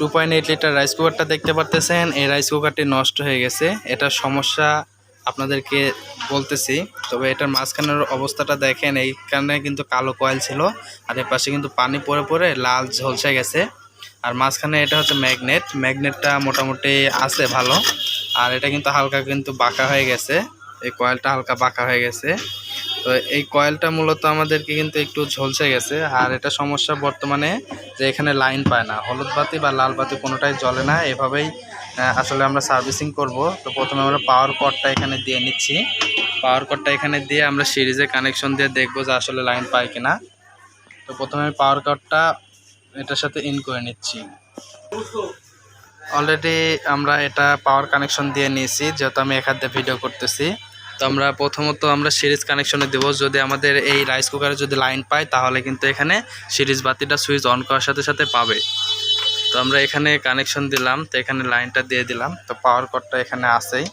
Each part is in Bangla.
Two point eight litre rice কুকারটা দেখতে পারতেছেন। এই রাইস কুকারটি নষ্ট হয়ে গেছে। এটা সমস্যা আপনাদেরকে বলতেছি, তবে এটার মাঝখানের অবস্থাটা দেখেন এইখানে কিন্তু কালো কয়েল ছিল। আর এর পাশে কিন্তু পানি পড়ে পড়ে লাল ঝলসে গেছে। আর মাঝখানে এটা হচ্ছে ম্যাগনেট ম্যাগনেটটা মোটামুটি আছে ভালো। আর এটা কিন্তু হালকা কিন্তু বাঁকা হয়ে গেছে। এই কয়েলটা হালকা বাঁকা হয়ে গেছে। তো এই কয়েলটা মূলত আমাদেরকে কিন্তু একটু ঝলসে গেছে। আর এটা সমস্যা বর্তমানে যে এখানে লাইন পায় না। হলুদ বাতি বা লাল বাতি কোনোটাই জ্বলে না। এভাবেই আসলে আমরা সার্ভিসিং করব। তো প্রথমে আমরা পাওয়ার কটটা এখানে দিয়ে নিচ্ছি। পাওয়ার কটটা এখানে দিয়ে আমরা সিরিজে কানেকশন দিয়ে দেখব যে আসলে লাইন পায় কিনা। তো প্রথমে পাওয়ার কটটা এটার সাথে ইন করে নিচ্ছি। অলরেডি আমরা এটা পাওয়ার কানেকশন দিয়ে নিয়েছি, যেহেতু আমি এখান ভিডিও করতেছি। তো আমরা প্রথমত আমরা সিরিজ কানেকশনে দেবো। যদি আমাদের এই রাইস কুকারে যদি লাইন পাই তাহলে কিন্তু এখানে সিরিজ বাতিটা সুইচ অন করার সাথে সাথে পাবে। তো আমরা এখানে কানেকশন দিলাম, তো এখানে লাইনটা দিয়ে দিলাম। তো পাওয়ার কর্ডটা এখানে আছেই।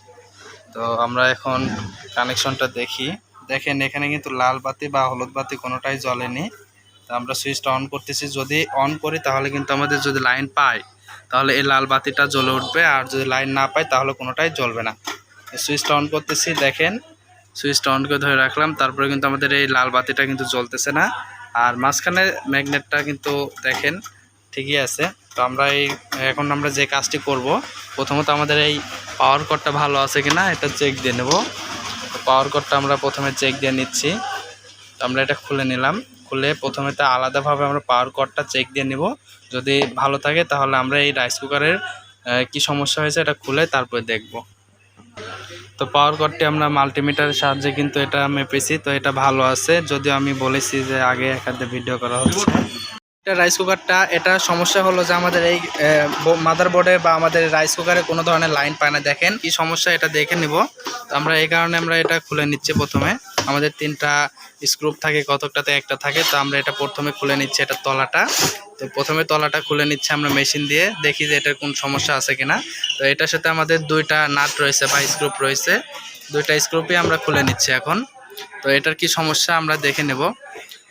তো আমরা এখন কানেকশনটা দেখি। দেখেন, এখানে কিন্তু লাল বাতি বা হলুদ বাতি কোনোটাই জ্বলেনি। তো আমরা সুইচটা অন করতেছি। যদি অন করি, তাহলে কিন্তু আমাদের যদি লাইন পাই তাহলে এই লাল বাতিটা জ্বলে উঠবে। আর যদি লাইন না পাই তাহলে কোনোটাই জ্বলবে না। সুইচটা অন করতেছি, দেখেন। সুইচটা অন করে ধরে রাখলাম, তারপরে কিন্তু আমাদের এই লাল বাতিটা কিন্তু জ্বলতেছে না। আর মাঝখানে ম্যাগনেটটা কিন্তু দেখেন, ঠিকই আছে। তো আমরা এই, এখন আমরা যে কাজটি করব, প্রথমত আমাদের এই পাওয়ার কর্ডটা ভালো আছে কিনা, এটা চেক দিয়ে নেব। পাওয়ার কর্ডটা আমরা প্রথমে চেক দিয়ে নিচ্ছি। তো আমরা এটা খুলে নিলাম। খুলে প্রথমে তো আলাদাভাবে আমরা পাওয়ার কর্ডটা চেক দিয়ে নেব। যদি ভালো থাকে, তাহলে আমরা এই রাইস কুকারের কি সমস্যা হয়েছে, এটা খুলে তারপরে দেখব। তো পাওয়ার কার্ডটি আমরা মাল্টিমিটারের সাহায্যে কিন্তু এটা মেপেছি, তো এটা ভালো আছে। যদিও আমি বলেছি যে আগে একাধে ভিডিও করা হচ্ছে। এটা রাইস কুকারটা এটা সমস্যা হলো যে আমাদের এই মাদার বোর্ডে বা আমাদের রাইস কুকারে কোনো ধরনের লাইন পায় না। দেখেন কি সমস্যা, এটা দেখে নিব। তো আমরা এই কারণে আমরা এটা খুলে নিচ্ছি প্রথমে। আমাদের তিনটা স্ক্রুপ থাকে, কতকটাতে একটা থাকে, তো আমরা এটা প্রথমে খুলে নিচ্ছি এটা তলাটা। তো প্রথমে তলাটা খুলে নিচ্ছে আমরা মেশিন দিয়ে, দেখি যে এটার কোন সমস্যা আছে কিনা। তো এটার সাথে আমাদের দুইটা নাট রয়েছে বা স্ক্রুপ রয়েছে। দুইটা স্ক্রুপই আমরা খুলে নিচ্ছি এখন। তো এটার কি সমস্যা আমরা দেখে নেব।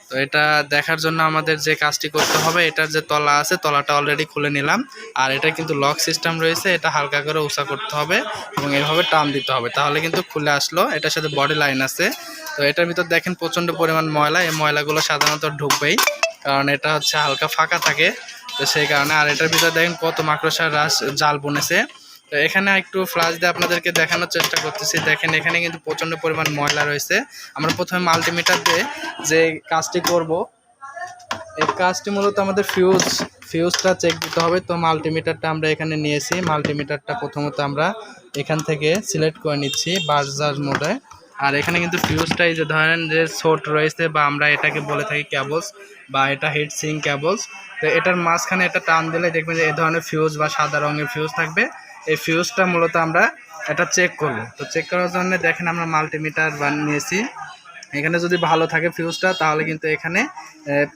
তো এটা দেখার জন্য আমাদের যে কাজটি করতে হবে এটার যে তলা আছে, তলাটা অলরেডি খুলে নিলাম। আর এটা কিন্তু লক সিস্টেম রয়েছে, এটা হালকা করে উষা করতে হবে এবং এভাবে টান দিতে হবে। তাহলে কিন্তু খুলে আসলো, এটার সাথে বডি লাইন আছে। তো এটার ভিতর দেখেন প্রচণ্ড পরিমাণ ময়লা, এই ময়লাগুলো সাধারণত ঢুকবেই, কারণ এটা হচ্ছে হালকা ফাঁকা থাকে। তো সেই কারণে, আর এটার ভিতর দেখেন কত মাকড়সার রাস, জাল বনেছে। তো এখানে একটু ফ্লাশ দিয়ে আপনাদেরকে দেখানোর চেষ্টা করতেছি। দেখেন, এখানে কিন্তু প্রচণ্ড পরিমাণ ময়লা রয়েছে। আমরা প্রথমে মাল্টিমিটার দিয়ে যে কাজটি করব, এই কাজটি মূলত আমাদের ফিউজ ফিউজটা চেক দিতে হবে। তো মাল্টিমিটারটা আমরা এখানে নিয়েছি। মাল্টিমিটারটা প্রথমত আমরা এখান থেকে সিলেক্ট করে নিচ্ছি বাজাজ মোডে আর এখানে কিন্তু ফিউজটাই যে ধরেন যে শর্ট রয়েছে বা আমরা এটাকে বলে থাকি ক্যাবলস বা এটা হিট সিং ক্যাবলস তো এটার মাঝখানে এটা টান দিলে দেখবেন যে এই ধরনের ফিউজ বা সাদা রঙের ফিউজ থাকবে। এই ফিউজটা মূলত আমরা এটা চেক করব। তো চেক করার জন্য দেখেন আমরা মাল্টিমিটার বানিয়েছি এখানে যদি ভালো থাকে ফিউজটা তাহলে কিন্তু এখানে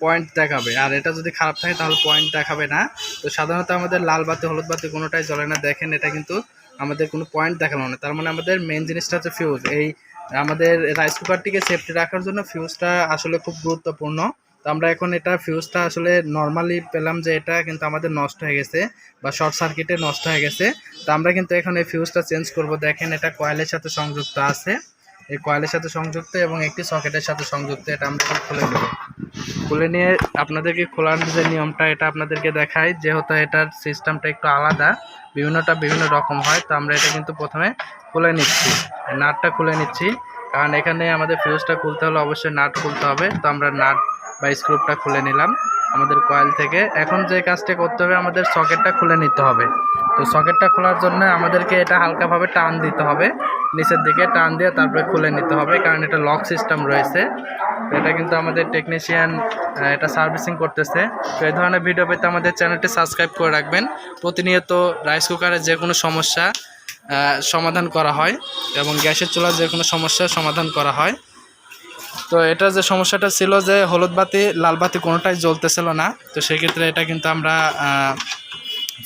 পয়েন্ট দেখাবে। আর এটা যদি খারাপ থাকে, তাহলে পয়েন্ট দেখাবে না। তো সাধারণত আমাদের লাল বাতি, হলুদ বাতি কোনোটাই জ্বলে না। দেখেন, এটা কিন্তু আমাদের কোনো পয়েন্ট দেখানো না। তার মানে আমাদের মেন জিনিসটা হচ্ছে ফিউজ এই আমাদের রাইস কুকারটিকে সেফটি রাখার জন্য ফিউজটা আসলে খুব গুরুত্বপূর্ণ। তো আমরা এখন এটা ফিউজটা আসলে নর্মালি পেলাম যে এটা কিন্তু আমাদের নষ্ট হয়ে গেছে বা শর্ট সার্কিটে নষ্ট হয়ে গেছে। তো আমরা কিন্তু এখন এই ফিউজটা চেঞ্জ করব। দেখেন এটা কয়েলের সাথে সংযুক্ত আছে। এই কয়েলের সাথে সংযুক্ত এবং একটি সকেটের সাথে সংযুক্ত। এটা আমরা এখন খুলে নেব। খুলে নিয়ে আপনাদেরকে খোলার যে নিয়মটা, এটা আপনাদেরকে দেখাই। যেহেতু এটার সিস্টেমটা একটু আলাদা, বিভিন্নটা বিভিন্ন রকম হয়, তো আমরা এটা কিন্তু প্রথমে খুলে নিচ্ছি। নাটটা খুলে নিচ্ছি। কারণ এখানে আমাদের ফিউজটা খুলতে হলে অবশ্যই নাট খুলতে হবে। তো আমরা নাট বা স্ক্রুপটা খুলে নিলাম, আমাদের কয়েল থেকে। এখন যে কাজটা করতে হবে, আমাদের সকেটটা খুলে নিতে হবে। তো সকেটটা খোলার জন্য আমাদেরকে এটা হালকাভাবে টান দিতে হবে। নিচের দিকে টান দিয়ে তারপরে খুলে নিতে হবে, কারণ এটা লক সিস্টেম রয়েছে। এটা কিন্তু আমাদের টেকনিশিয়ান এটা সার্ভিসিং করতেছে। তো এই ধরনের ভিডিও পেতে আমাদের চ্যানেলটি সাবস্ক্রাইব করে রাখবেন। প্রতিনিয়ত রাইস কুকারের যে কোনো সমস্যা সমাধান করা হয় এবং গ্যাসের চুলার যে কোনো সমস্যার সমাধান করা হয়। তো এটা যে সমস্যাটা ছিল যে হলুদ বাতি, লাল বাতি কোনোটাই জ্বলতেছিল না। তো সেক্ষেত্রে এটা কিন্তু আমরা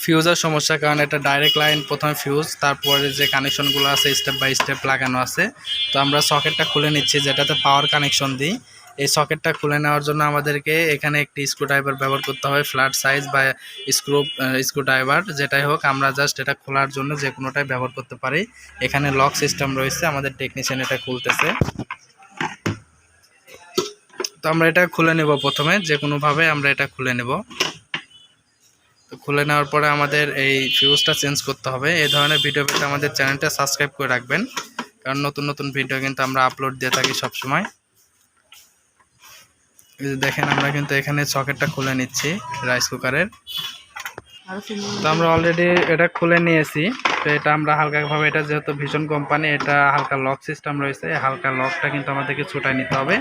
ফিউজের সমস্যা, কারণ এটা ডাইরেক্ট লাইন প্রথমে ফিউজ তারপরে যে কানেকশনগুলো আছে স্টেপ বাই স্টেপ লাগানো আছে। তো আমরা সকেটটা খুলে নিচ্ছি, যেটাতে পাওয়ার কানেকশন দিই। এই সকেটটা খুলে নেওয়ার জন্য আমাদেরকে এখানে একটি স্ক্রু ড্রাইভার ব্যবহার করতে হবে ফ্ল্যাট সাইজ বা স্ক্রু স্ক্রু ড্রাইভার যেটাই হোক, আমরা জাস্ট এটা খোলার জন্য যে কোনোটাই ব্যবহার করতে পারি। এখানে লক সিস্টেম রয়েছে, আমাদের টেকনিশিয়ান এটা খুলতেছে। তো আমরা এটা খুলে নেব প্রথমে যে কোনোভাবে আমরা এটা খুলে নেব। তো খুলে নেওয়ার পরে আমাদের এই ফিউজটা চেঞ্জ করতে হবে। এই ধরনের ভিডিও পেতে আমাদের চ্যানেলটা সাবস্ক্রাইব করে রাখবেন কারণ নতুন নতুন ভিডিও কিন্তু আমরা আপলোড দিয়ে থাকি সবসময়। এই যে দেখেন আমরা কিন্তু এখানে সকেটটা খুলে নিচ্ছি রাইস কুকারের তো আমরা অলরেডি এটা খুলে নিয়েছি। তো এটা আমরা হালকাভাবে, এটা যেহেতু ভীষণ কোম্পানি এটা হালকা লক সিস্টেম রয়েছে হালকা লকটা কিন্তু আমাদেরকে ছুটাই নিতে হবে।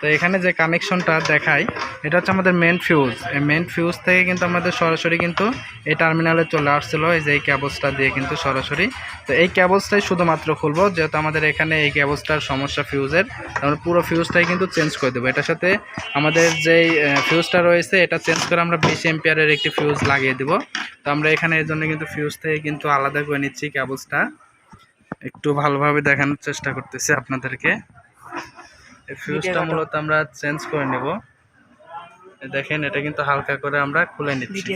তো এখানে যে কানেকশনটা দেখাই, এটা হচ্ছে আমাদের মেন ফিউজ এই মেন ফিউজ থেকে কিন্তু আমাদের সরাসরি কিন্তু এই টার্মিনালে চলে আসছিল, এই যে এই ক্যাবলসটা দিয়ে কিন্তু সরাসরি। তো এই ক্যাবলসটাই শুধুমাত্র খুলবো, যেহেতু আমাদের এখানে এই ক্যাবলসটার সমস্যা ফিউজের আমরা পুরো ফিউজটাই কিন্তু চেঞ্জ করে দেবো। এটার সাথে আমাদের যেই ফিউজটা রয়েছে, এটা চেঞ্জ করে আমরা বিশ এম্পিয়ারের একটি ফিউজ লাগিয়ে দেবো। তো আমরা এখানে এর জন্য কিন্তু ফিউজ থেকে কিন্তু আলাদা করে নিচ্ছি ক্যাবলসটা একটু ভালোভাবে দেখানোর চেষ্টা করতেছি আপনাদেরকে। ফিউজটা মূলত আমরা চেঞ্জ করে নেব। দেখেন এটা কিন্তু হালকা করে আমরা খুলে নিচ্ছি।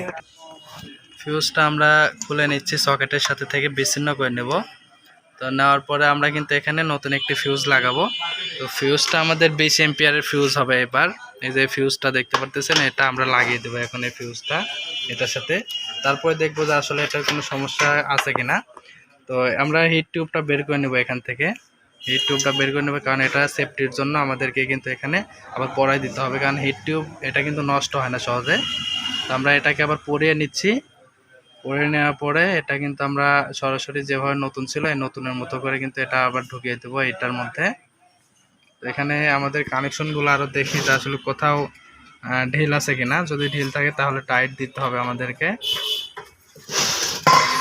ফিউজটা আমরা খুলে নিচ্ছি সকেটের সাথে থেকে বিচ্ছিন্ন করে নেব। তো নেওয়ার পরে আমরা কিন্তু এখানে নতুন একটি ফিউজ লাগাবো। তো ফিউজটা আমাদের বিশ এম্পিয়ারের ফিউজ হবে এবার। এই যে ফিউজটা দেখতে পারতেছেন এটা আমরা লাগিয়ে দেবো এখন এই ফিউজটা এটার সাথে। তারপরে দেখব যে আসলে এটার কোনো সমস্যা আছে কিনা। তো আমরা হিট টিউবটা বের করে নেব এখান থেকে। হিট টিউবটা বের করে নেব কারণ এটা সেফটির জন্য আমাদেরকে কিন্তু এখানে আবার পরাই দিতে হবে কারণ হিট টিউব এটা কিন্তু নষ্ট হয় না সহজে। তো আমরা এটাকে আবার পরিয়ে নিচ্ছি। পরে নেওয়ার পরে এটা কিন্তু আমরা সরাসরি যেভাবে নতুন ছিল, এই নতুনের মতো করে কিন্তু এটা আবার ঢুকিয়ে দেবো এটার মধ্যে। এখানে আমাদের কানেকশনগুলো আরও দেখি যে আসলে কোথাও ঢিল আছে কিনা? যদি ঢিল থাকে, তাহলে টাইট দিতে হবে আমাদেরকে।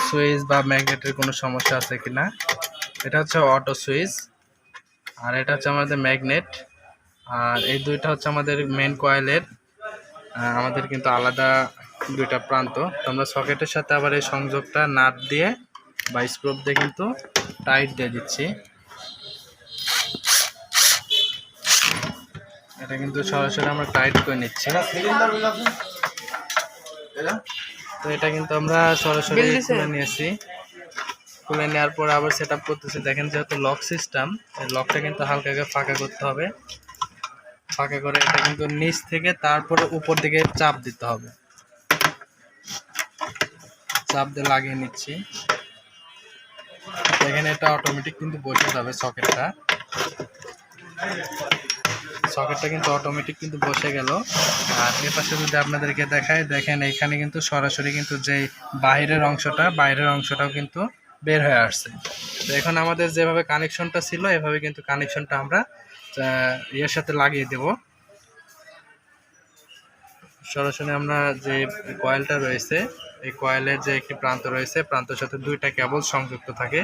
সুইচ বা ম্যাগনেটের কোনো সমস্যা আছে কিনা? এটা হচ্ছে অটো সুইচ, আর এটা হচ্ছে আমাদের ম্যাগনেট, আর এই দুইটা হচ্ছে আমাদের মেন কয়েলের আমাদের কিন্তু আলাদা দুইটা প্রান্ত। তো আমরা সকেটের সাথে আবার এই সংযোগটা নাট দিয়ে বা স্ক্রুপ দিয়ে কিন্তু টাইট দিয়ে দিচ্ছি। এটা কিন্তু সরাসরি আমরা টাইট করে নিচ্ছি। তো এটা কিন্তু আমরা সরাসরি খুলে নিয়েছি। খুলে নেওয়ার পর আবার সেট আপ করতেছি। দেখেন যেহেতু লক সিস্টেম এই লকটা কিন্তু হালকা করে ফাঁকা করতে হবে। ফাঁকা করে এটা কিন্তু নিচ থেকে তারপরে উপর দিকে চাপ দিতে হবে। চাপ দিয়ে লাগিয়ে নিচ্ছি। এখানে এটা অটোমেটিক কিন্তু বসে যাবে সকেটটা সকেটটা কিন্তু অটোমেটিক কিন্তু বসে গেল। আর এ পাশে যদি আপনাদেরকে দেখায় দেখেন এখানে কিন্তু সরাসরি কিন্তু যে বাইরের অংশটা, বাইরের অংশটাও কিন্তু বের হয়ে আসছে। তো এখন আমাদের যেভাবে কানেকশনটা ছিল, এভাবে কিন্তু কানেকশনটা আমরা ইয়ের সাথে লাগিয়ে দেব। সরাসরি আমরা যে কয়েলটা রয়েছে, এই কয়েলের যে একটি প্রান্ত রয়েছে, প্রান্তের সাথে দুইটা কেবল সংযুক্ত থাকে।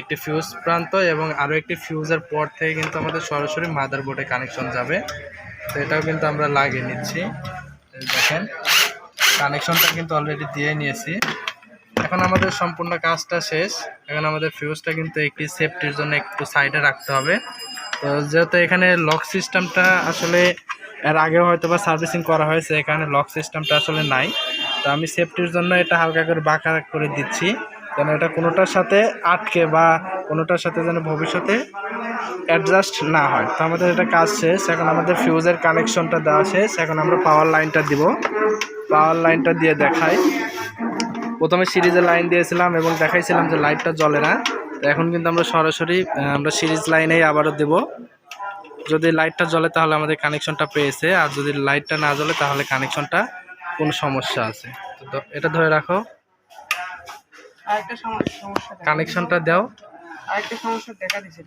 একটি ফিউজ প্রান্ত এবং আরও একটি ফিউজের পর থেকে কিন্তু আমাদের সরাসরি মাদারবোর্ডে কানেকশন যাবে। তো এটাও কিন্তু আমরা লাগিয়ে নিচ্ছি। দেখেন কানেকশনটা কিন্তু অলরেডি দিয়ে নিয়েছি। এখন আমাদের সম্পূর্ণ কাজটা শেষ। এখন আমাদের ফিউজটা কিন্তু একটি সেফটির জন্য একটু সাইডে রাখতে হবে। তো যেহেতু এখানে লক সিস্টেমটা আসলে এর আগে হয়তো বা সার্ভিসিং করা হয়েছে, এখানে লক সিস্টেমটা আসলে নাই। তো আমি সেফটির জন্য এটা হালকা করে বাঁকা করে দিচ্ছি। যেন এটা কোনোটার সাথে আটকে বা কোনোটার সাথে যেন ভবিষ্যতে অ্যাডজাস্ট না হয়। তো আমাদের এটা কাজ শেষ। এখন আমাদের ফিউজের কানেকশনটা দেওয়া শেষ। এখন আমরা পাওয়ার লাইনটা দিব। পাওয়ার লাইনটা দিয়ে দেখাই। প্রথমে সিরিজে লাইন দিয়েছিলাম এবং দেখাইছিলাম যে লাইটটা জ্বলে না। তো এখন কিন্তু আমরা সরাসরি আমরা সিরিজ লাইনেই আবারও দেব। যদি লাইটটা জ্বলে তাহলে আমাদের কানেকশনটা পেয়েছে। আর যদি লাইটটা না জ্বলে তাহলে কানেকশনটা কোনো সমস্যা আছে। তো এটা ধরে রাখো। আরেকটা সমস্যা সমস্যা কানেকশনটা দাও। আরেকটা সমস্যা দেখা দিচ্ছে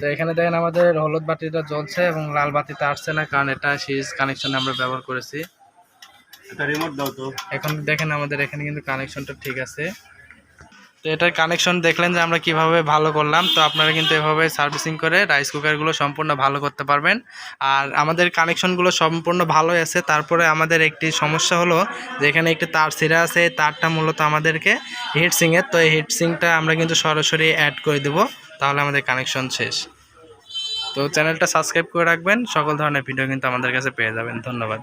তো এখানে দেখেন আমাদের হলুদ বাতিটা জ্বলছে এবং লাল বাতিটা আসছে না কারণ এটা সিরিজ কানেকশনে আমরা ব্যবহার করেছি। একটা রিমোট দাও তো। এখন দেখেন আমাদের এখানে কিন্তু কানেকশনটা ঠিক আছে। তো এটার কানেকশন দেখলেন যে আমরা কীভাবে ভালো করলাম। তো আপনারা কিন্তু এভাবে সার্ভিসিং করে রাইস কুকারগুলো সম্পূর্ণ ভালো করতে পারবেন। আর আমাদের কানেকশনগুলো সম্পূর্ণ ভালোই আছে। তারপরে আমাদের একটি সমস্যা হলো যে এখানে একটি তার ছিঁড়া আছে। তারটা মূলত আমাদেরকে হিটসিংয়ের তো এই হিটসিংটা আমরা কিন্তু সরাসরি অ্যাড করে দেব। তাহলে আমাদের কানেকশন শেষ। তো চ্যানেলটা সাবস্ক্রাইব করে রাখবেন। সকল ধরনের ভিডিও কিন্তু আমাদের কাছে পেয়ে যাবেন। ধন্যবাদ।